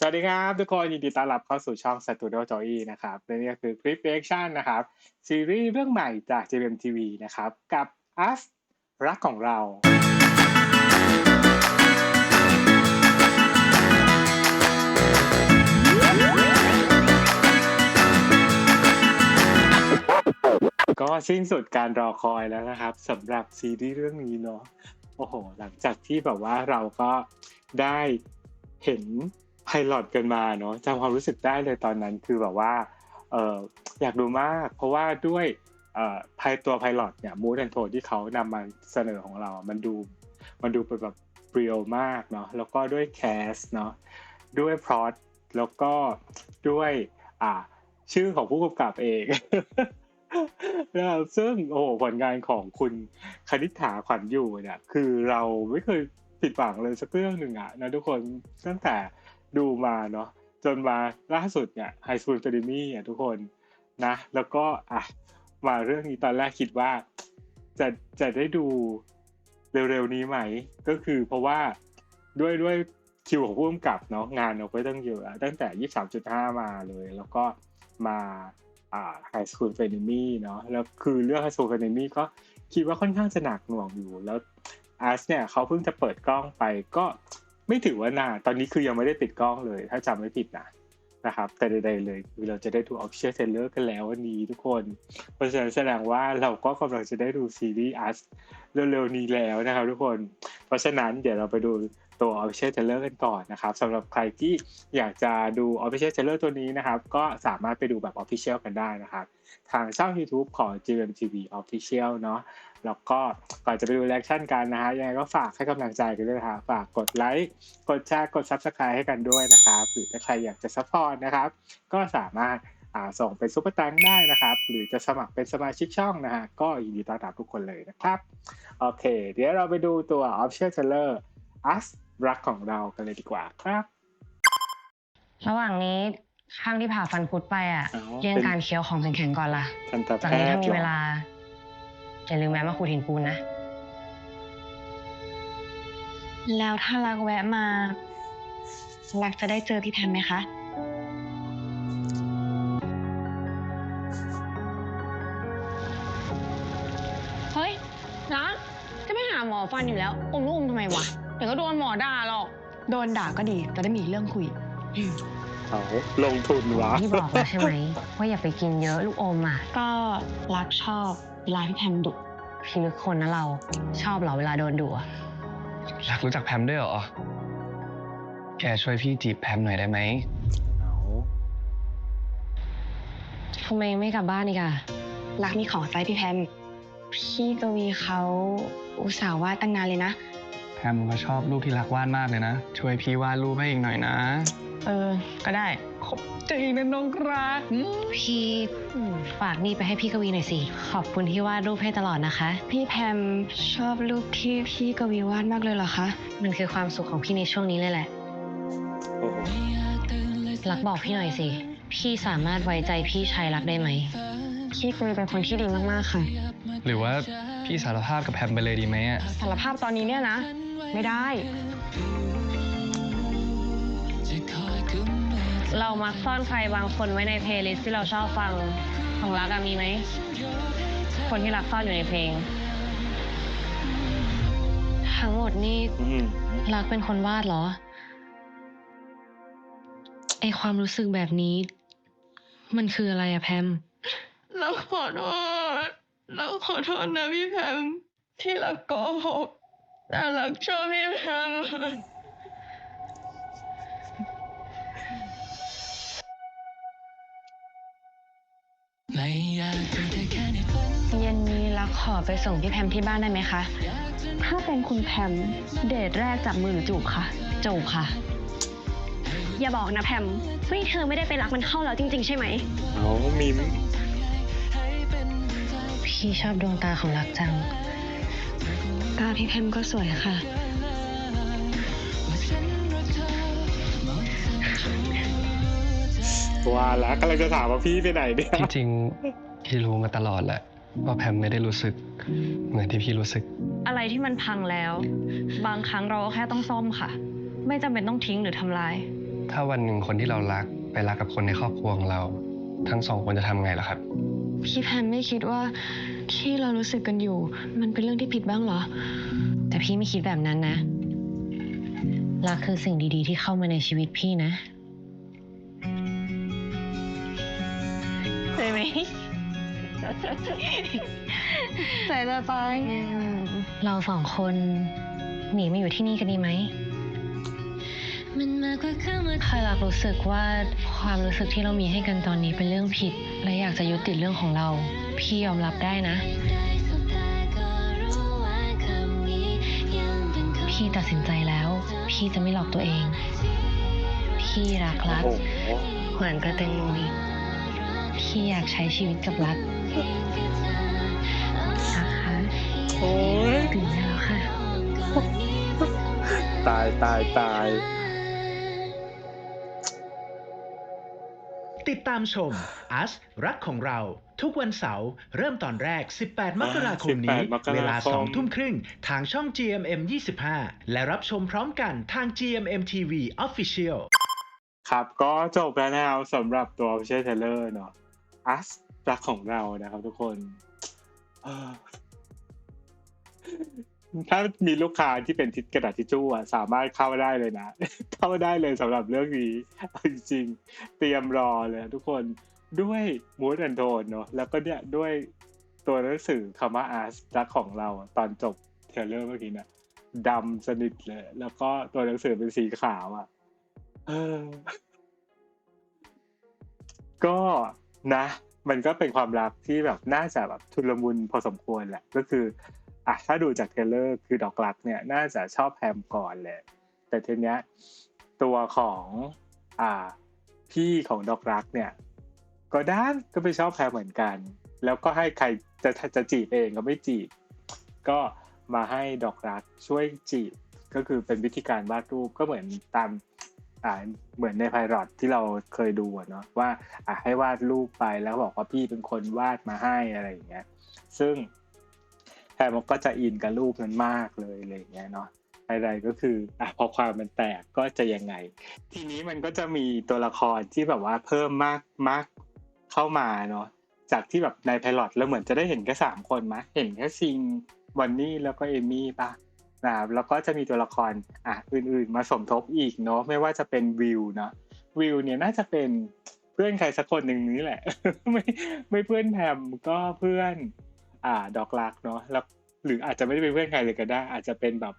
สวัสดีครับทุกคนยินดีต้อนรับเข้าสู่ช่อง Studio Joy นะครับและนี่ก็คือคลิป reaction นะครับ ซีรีส์เรื่องใหม่จาก JMTV นะครับ กับ Us รักของเราก็สิ้นสุดการรอคอยแล้วนะครับสำหรับซีรีส์เรื่องนี้เนาะโอ้โห หลังจากที่แบบว่าเราก็ได้เห็น ไพลอตกันมาเนาะจำความรู้สึกได้เลยตอนนั้นคือแบบว่าเอออยากดูมาก เพราะว่าด้วยเอ่อไพตัวไพลอตเนี่ยมูดแอนโทที่เขานำมาเสนอของเรา มันดูมันดูเป็นแบบเรียลมากเนาะแล้วก็ด้วยแคสเนาะด้วยพล็อตแล้วก็ด้วยอ่าชื่อของผู้กำกับเองนะครับซึ่งโอ้โหผลงานของคุณคณิษฐาขวัญอยู่เนี่ยคือเราไม่เคยผิดหวังเลยสักเรื่องหนึ่งอะนะทุกคนตั้งแต่ ดูมาเนาะจนมาล่าสุดเนี่ยไฮสคูล a ต e มี่อะทุกคนนะ แล้วก็อะมาเรื่องนี้ตอนแรกคิดว่า จะจะได้ดูเร็วๆนี้ไหม ก็คือเพราะว่าด้วยด้วยคิวของผู้กำกับเนาะงานเราไปตั้งเยอะตั้งแต่23.5มจุดห้ามาเลย แล้วก็มาอ่าไฮสคูล a ต e มี่เนาะแล้วคือเรื่องไฮสคูล a ต e มี่ก็คิดว่าค่อนข้างจะหนักหน่วงอยู่แล้วอาร์สเนี่ยเขาเพิ่งจะเปิดกล้องไปก็ ไม่ถือว่านานตอนนี้คือยังไม่ได้ติดกล้องเลย ถ้าจำไม่ผิดนะนะครับ แต่ใดๆเลยคือเราจะได้ดู official trailer กันแล้ววันนี้ทุกคน เพราะฉะนั้นแสดงว่าเราก็กำลังจะได้ดูซีรีส์อาร์สเร็วๆนี้แล้วนะครับทุกคน เพราะฉะนั้นเดี๋ยวเราไปดูตัว official trailer กันก่อนนะครับสำหรับใครที่อยากจะดู official trailer ตัวนี้นะครับ ก็สามารถไปดูแบบ official กันได้นะครับ ทางช่อง YouTube ของ GMTV Official เนาะ แล้วก็ก่อนจะไปดูแอคชั่นกันนะฮะยังไงก็ฝากให้กำลังใจกันด้วยนะครับฝากกดไลค์กดแชร์กด Subscribe ให้กันด้วยนะครับหรือถ้าใครอยากจะซัพพอร์ตนะครับ ก็สามารถอ่าส่งเป็นซุปเปอร์ตังค์ได้นะครับ หรือจะสมัครเป็นสมาชิกช่องนะฮะก็ยินดีต้อนรับทุกคนเลยนะครับโอเค เดี๋ยวเราไปดูตัว Official Trailer Us รักของเรากันเลยดีกว่าครับ ระหว่างนี้ข้างที่ผ่าฟันคุดไปอะอ๋อเลี่ยงเป็นการเคี้ยวของแข็งๆก่อนล่ะทันตแพจากนี้ทถ้าย์มีหรเวอลา อย่าลืมแวะมาขูดหินปูนนะ แล้วถ้ารักแวะมารักจะได้เจอพี่แพมไหมคะ เฮ้ยนะจะไม่หาหมอฟันอยู่แล้วอมลูกอมทำไมวะ เดี๋ยวก็โดนหมอด่าหรอก โดนด่าก็ดีจะได้มีเรื่องคุย เอาลงทุนวะพี่บอกแล้วใช่ไหมว่าอย่าไปกินเยอะลูกอมอะ ก็รักชอบ เวลาพี่แพมดุพี่ลึกคนนะเราชอบเหรอเวลาโดนดุอะรักรู้จักแพมด้วยเหรอ แกช่วยพี่จีบแพมหน่อยได้ไหมเอาทำไมไม่กลับบ้านอีกอะรักมีของใจพี่แพม พี่กวีเขาอุตส่าห์วาดตั้งนานเลยนะ แพมเขาชอบรูปที่รักวาดมากเลยนะ ช่วยพี่วาดรูปให้อีกหน่อยนะ เออ ก็ได้ ขอบใจนะน้องรักพี่ฝากนี่ไปให้พี่กวีหน่อยสิ ขอบคุณที่วาดรูปให้ตลอดนะคะ พี่แพมชอบรูปที่พี่กวีวาดมากเลยเหรอคะ มันคือความสุขของพี่ในช่วงนี้เลยแหละโอ้โหรักบอกพี่หน่อยสิ พี่สามารถไว้ใจพี่ชายรักได้ไหม พี่กวีเป็นคนที่ดีมากๆค่ะ หรือว่าพี่สารภาพกับแพมไปเลยดีไหมอะสารภาพตอนนี้เนี่ยนะ ไม่ได้ เรามักซ่อนใครบางคนไว้ในเพลย์ลิสต์ที่เราชอบฟังของรักอะมีไหม คนที่รักซ่อนอยู่ในเพลง ทั้งหมดนี่อืมรักเป็นคนวาดเหรอ ไอความรู้สึกแบบนี้ มันคืออะไรอะแพม เราขอโทษเราขอโทษนะพี่แพมที่เราโกหกแต่เราชอบพี่แพม เย็นนี้รักขอไปส่งพี่แพมที่บ้านได้ไหมคะ ถ้าเป็นคุณแพมเดทแรกจับมือหรือจูบคะจูบค่ะ อย่าบอกนะแพมว่าเธอไม่ได้ไปรักมันเข้าแล้วจริง ๆ ใช่ไหมเอามิมพี่ชอบดวงตาของรักจัง ตาพี่แพมก็สวยค่ะ ว่าแล้วกำลังจะถามว่าพี่ไปไหนเนี่ยที่จริงพี่รู้มาตลอดแหละว่าแพมไม่ได้รู้สึกเหมือนที่พี่รู้สึก อะไรที่มันพังแล้ว บางครั้งเราก็แค่ต้องซ่อมค่ะ ไม่จำเป็นต้องทิ้งหรือทำลาย ถ้าวันหนึ่งคนที่เรารักไปรักกับคนในครอบครัวของเรา ทั้งสองคนจะทำไงล่ะครับ พี่แพมไม่คิดว่าที่เรารู้สึกกันอยู่ มันเป็นเรื่องที่ผิดบ้างเหรอ แต่พี่ไม่คิดแบบนั้นนะรักคือสิ่งดีๆ ที่เข้ามาในชีวิตพี่นะ ใช่ไหมใส่ละไปเราสองคน หนีมาอยู่ที่นี่กันดีไหมพายรักรู้สึกว่าความรู้สึกที่เรามีให้กันตอนนี้เป็นเรื่องผิด และอยากจะยุติเรื่องของเรา พี่ยอมรับได้นะ พี่ตัดสินใจแล้ว พี่จะไม่หลอกตัวเอง พี่รักรักโอ้โหเหมือนกระเตงมุย พี่อยากใช้ชีวิตกับรักนะคะโอ้ยตื่นได้แล้วค่ะ ตายตายตาย ติดตามชม Us รักของเรา ทุกวันเสาร์เริ่มตอนแรก 18 มกราคมนี้ 18มกราคม เวลา 2 ทุ่มครึ่ง ทางช่อง GMM 25 และรับชมพร้อมกันทาง GMM TV Official ครับ ก็จบแล้วนะครับสำหรับตัวพิเชษเทเลอร์เนาะ อัสรักของเรานะครับทุกคนถ้ามีลูกค้าที่เป็นทิศกระดาษทิชชู่อะสามารถเข้าได้เลยนะ เข้าได้เลยสำหรับเรื่องนี้จริงๆเตรียมรอเลยทุกคนด้วยมูดแอนโทนเนาะแล้วก็เนี่ยด้วยตัวหนังสือคำว่าอาร์ตรักของเราตอนจบเทเลอร์เมื่อกี้นะดำสนิทเลย แล้วก็ตัวหนังสือเป็นสีขาวอะก็ นะ มันก็เป็นความรักที่แบบน่าจะแบบทุลมุนพอสมควรแหละก็คืออะถ้าดูจากเทเลอร์คือดอกรักเนี่ยน่าจะชอบแพมก่อนเลยแต่ทีเนี้ยตัวของอ่าพี่ของดอกรักเนี่ยก็ด้านก็ไปชอบแพมเหมือนกัน แล้วก็ให้ใครจะจะจีบเองก็ไม่จีบ ก็มาให้ดอกรักช่วยจีบก็คือเป็นวิธีการวาดรูปก็เหมือนตาม อ่าเหมือนในไพรอตที่เราเคยดูเนาะว่าอะให้วาดรูปไปแล้วบอกว่าพี่เป็นคนวาดมาให้อะไรอย่างเงี้ย ซึ่งแพรมันก็จะอินกับรูปนั้นมากเลยอะไรอย่างเงี้ยเนาะอะไรก็คืออะพอความมันแตกก็จะยังไง ทีนี้มันก็จะมีตัวละครที่แบบว่าเพิ่มมากมากเข้ามาเนาะจากที่แบบในไพลอตเราเหมือนจะได้เห็นแค่สามคนมะเห็นแค่ซิงวันนี่แล้วก็เอมี่ปะ นะครับแล้วก็จะมีตัวละครอะอื่นๆ มาสมทบอีกเนาะไม่ว่าจะเป็นวิวเนาะวิวเนี่ยน่าจะเป็นเพื่อนใครสักคนหนึ่งนี้แหละ ไม่ไม่เพื่อนแพมก็เพื่อน อ่า ดอกลักเนาะแล้วหรืออาจจะไม่ได้เป็นเพื่อนใครเลยก็ได้ อาจจะเป็นแบบ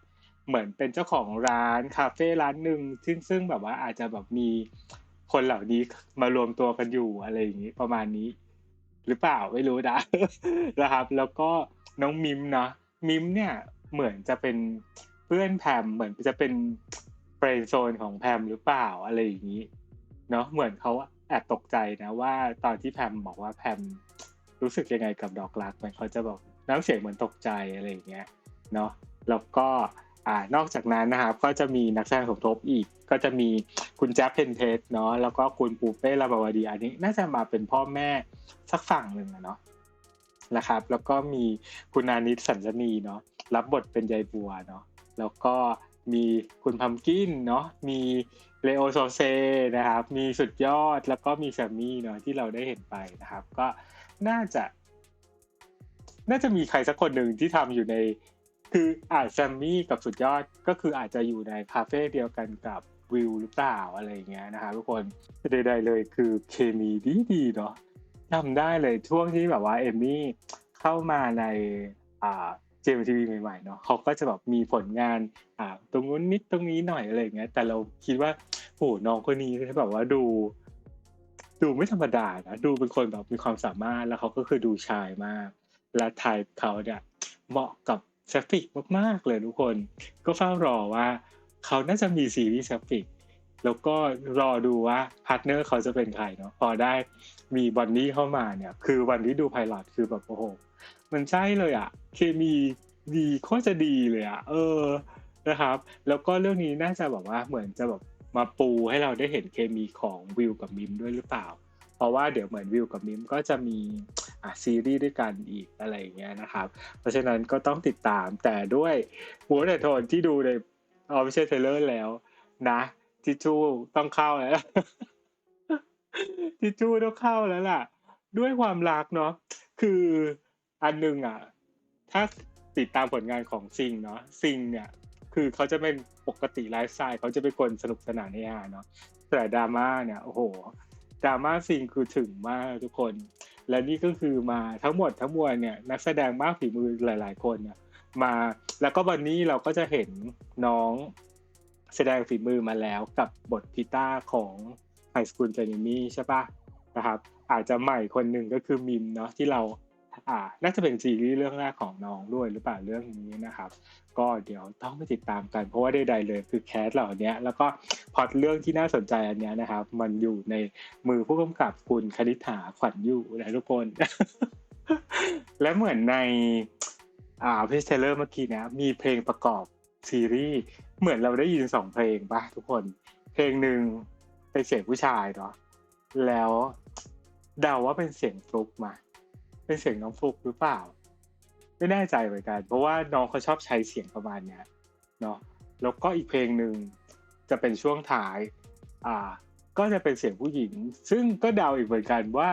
เหมือนเป็นเจ้าของร้านคาเฟ่ร้านหนึ่งซึ่งซึ่งแบบว่าอาจจะแบบมีคนเหล่านี้มารวมตัวกันอยู่อะไรอย่างนี้ประมาณนี้ หรือเปล่าไม่รู้นะนะครับ แล้วก็น้องมิมเนาะมิมเนี่ย เหมือนจะเป็นเพื่อนแพมเหมือนจะเป็นเฟรนโซนของแพมหรือเปล่าอะไรอย่างนี้เนาะเหมือนเขาแอบตกใจนะว่าตอนที่แพมบอกว่าแพมรู้สึกยังไงกับดอกรักมันเขาจะบอกน้ำเสียงเหมือนตกใจอะไรอย่างเงี้ยเนาะแล้วก็อ่านอกจากนั้นนะครับก็จะมีนักแสดงสมทบอีก ก็จะมีคุณแจ๊บเพนเทสเนาะแล้วก็คุณปูเป้ลาบาวดีอันนี้น่าจะมาเป็นพ่อแม่สักฝั่งหนึ่งอะเนาะนะครับ แล้วก็มีคุณนานิดสัญชนีเนาะ รับบทเป็นยายบัวเนาะแล้วก็มีคุณพัมกินเนาะมีเลโอโซเซนะครับ มีสุดยอดแล้วก็มีแซมมี่เนาะที่เราได้เห็นไปนะครับ ก็น่าจะ น่าจะมีใครสักคนหนึ่งที่ทำอยู่ใน คืออาจแซมมี่กับสุดยอดก็คืออาจจะอยู่ในคาเฟ่เดียวกันกับวิวหรือเปล่าอะไรอย่างเงี้ยนะครับทุกคนใดๆเลยคือเคมีดีดีๆเนาะทำได้เลยช่วงที่แบบว่าเอมมี่เข้ามาในอ่า เจมทีวีใหม่ๆเนาะเขาก็จะแบบมีผลงานอ่าตรงนู้นนิดตรงนี้หน่อยอะไรอย่างเงี้ย แต่เราคิดว่าโหน้องคนนี้เขาแบบว่าดู ดูไม่ธรรมดานะดูเป็นคนแบบมีความสามารถแล้วเขาก็คือดูชายมาก และไทป์เขาเนี่ยเหมาะกับแซฟฟิกมากๆเลยทุกคน ก็เฝ้ารอว่า เขาน่าจะมีซีรีส์แซฟฟิกแล้วก็รอดูว่าพาร์ทเนอร์เขาจะเป็นใครเนาะพอได้มีบอนนี่เข้ามาเนี่ย คือวันที่ดูไพลอตคือแบบโอ้โห มันใช่เลยอะเคมีดีโคตรจะดีเลยอะเออนะครับ แล้วก็เรื่องนี้น่าจะแบบว่าเหมือนจะแบบมาปูให้เราได้เห็นเคมีของวิวกับมิมด้วยหรือเปล่า เพราะว่าเดี๋ยวเหมือนวิวกับมิมก็จะมีอะซีรีส์ด้วยกันอีกอะไรอย่างเงี้ยนะครับ เพราะฉะนั้นก็ต้องติดตามแต่ด้วยหัวแต่โทนที่ดูในออฟฟิเชียลเทเลอร์แล้วนะทิชชู่ต้องเข้าแล้วทิชชู่ต้องเข้าแล้วล่ะ ด้วยความรักเนาะคือ อันหนึงอะ ถ้าติดตามผลงานของซิงเนาะซิงเนี่ย คือเขาจะเป็นปกติไลฟ์สไตล์เขาจะเป็นคนสนุกสนานเฮฮาเนาะแต่ดราม่าเนี่ยโอ้โหดราม่าซิงคือถึงมากทุกคน และนี่ก็คือมาทั้งหมดทั้งมวลเนี่ย นักแสดงมากฝีมือหลาย ๆ คนเนี่ยมาแล้วก็วันนี้เราก็จะเห็นน้องแสดงฝีมือมาแล้วกับบทพิต้าของไฮสคูลเจนิมี่ใช่ปะนะครับ อาจจะใหม่คนหนึ่งก็คือมิมเนาะที่เรา อ่าน่าจะเป็นซีรีส์เรื่องแรกของน้องด้วยหรือเปล่าเรื่องนี้นะครับ ก็เดี๋ยวต้องไปติดตามกัน เพราะว่าใดๆเลยคือแคสเหล่านี้แล้วก็พอตเรื่องที่น่าสนใจอันนี้นะครับ มันอยู่ในมือผู้กำกับคุณคณิษฐาขวัญอยู่นะทุกคน และเหมือนในอ่าเพจเทเลอร์เมื่อกี้นะมีเพลงประกอบซีรีส์เหมือนเราได้ยินสองเพลงปะทุกคน เพลงหนึ่งเป็นเสียงผู้ชายเนาะแล้วเดาว่าเป็นเสียงฟลุกมา เป็นเสียงน้องฟลุกหรือเปล่า ไม่แน่ใจเหมือนกัน เพราะว่าน้องเขาชอบใช้เสียงประมาณเนี้ยเนาะแล้วก็อีกเพลงหนึ่งจะเป็นช่วงท้าย อ่า ก็จะเป็นเสียงผู้หญิง ซึ่งก็เดาอีกเหมือนกันว่า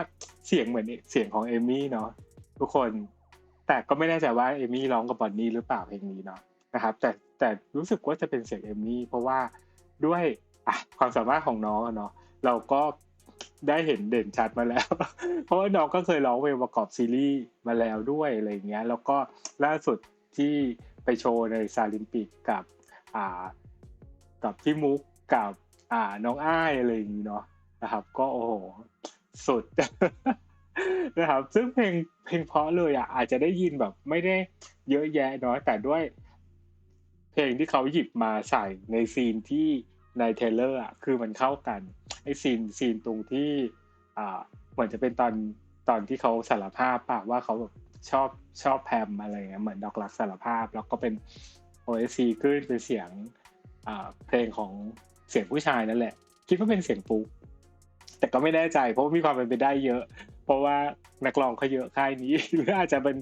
เสียงเหมือนเสียงของเอมี่เนาะทุกคนแต่ก็ไม่แน่ใจว่าเอมี่ร้องกับบอนนี่หรือเปล่าเพลงนี้เนาะนะครับ แต่แต่รู้สึกว่าจะเป็นเสียงเอมี่เพราะว่าด้วยอะความสามารถของน้องเนาะเราก็ ได้เห็นเด่นชัดมาแล้ว เพราะว่าน้องก็เคยร้องเพลงประกอบซีรีส์มาแล้วด้วยอะไรอย่างเงี้ย แล้วก็ล่าสุดที่ไปโชว์ในซาลิมปิกกับอ่ากับพี่มุกกับอ่าน้องอ้ายอะไรอย่างนี้เนาะนะครับ ก็โอ้โหสุดนะครับ ซึ่งเพลงเพลงเพราะเลยอะอาจจะได้ยินแบบไม่ได้เยอะแยะเนาะแต่ด้วย เพลงที่เขาหยิบมาใส่ในซีนที่ในเทเลอร์อะคือมันเข้ากัน ไอ้ซีนซีนตรงที่ อ่าเหมือนจะเป็นตอนตอนที่เขาสารภาพปะว่าเขาแบบชอบชอบแพมอะไรเงี้ยเหมือนดอกรักสารภาพ แล้วก็เป็น OSC ขึ้นเป็นเสียงเพลงของเสียงผู้ชายนั่นแหละ คิดว่าเป็นเสียงปุ๊กแต่ก็ไม่แน่ใจ เพราะมีความเป็นไปได้เยอะ เพราะว่านักร้องเขาเยอะค่ายนี้หรืออาจจะเป็น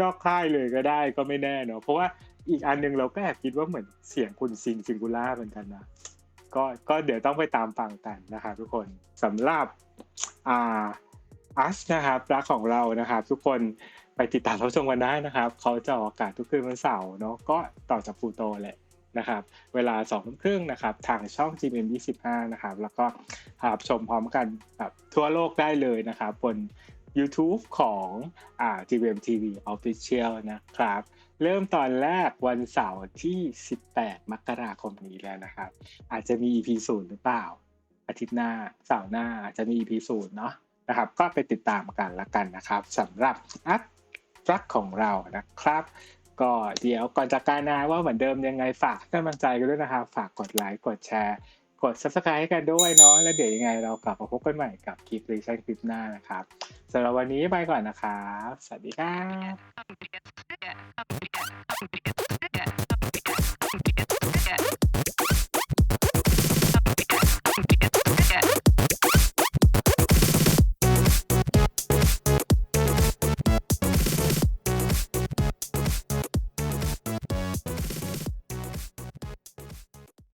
นอกค่ายเลยก็ได้ก็ไม่แน่เนาะเพราะว่าอีกอันหนึงเราก็แอบคิดว่าเหมือนเสียงคุณซิงซิงคูล่าเหมือนกันนะ ก็ก็เดี๋ยวต้องไปตามฟังกันนะครับทุกคนสำหรับอ่าอัสนะครับรักของเรานะครับ ทุกคนไปติดตามรับชมกันได้นะครับ เขาจะออกอากาศทุกคืนวันเสาร์เนาะก็ต่อจากปูโตแหละนะครับ เวลาสองทุ่มครึ่งนะครับ ทางช่อง GMM 25 นะครับ แล้วก็รับชมพร้อมกันแบบทั่วโลกได้เลยนะครับบน YouTube ของอ่า GMM TV Official นะครับ เริ่มตอนแรกวันเสาร์ที่ 18 มกราคมนี้แล้วนะครับ อาจจะมี EP ศูนย์หรือเปล่า อาทิตย์หน้าเสาร์หน้าอาจจะมี EP ศูนย์เนาะนะครับ ก็ไปติดตามกันละกันนะครับสำหรับอัพรักของเรานะครับก็เดี๋ยวก่อนจากการนะว่าเหมือนเดิมยังไงฝากกำลังใจกันด้วยนะครับ ฝากกดไลค์กดแชร์ กด subscribe ให้กันด้วยเนาะแล้วเดี๋ยวยังไงเรากลับมาพบกันใหม่กับคลิปรีชั่นคลิปหน้านะครับสำหรับวันนี้ไปก่อนนะครับ สวัสดีครับ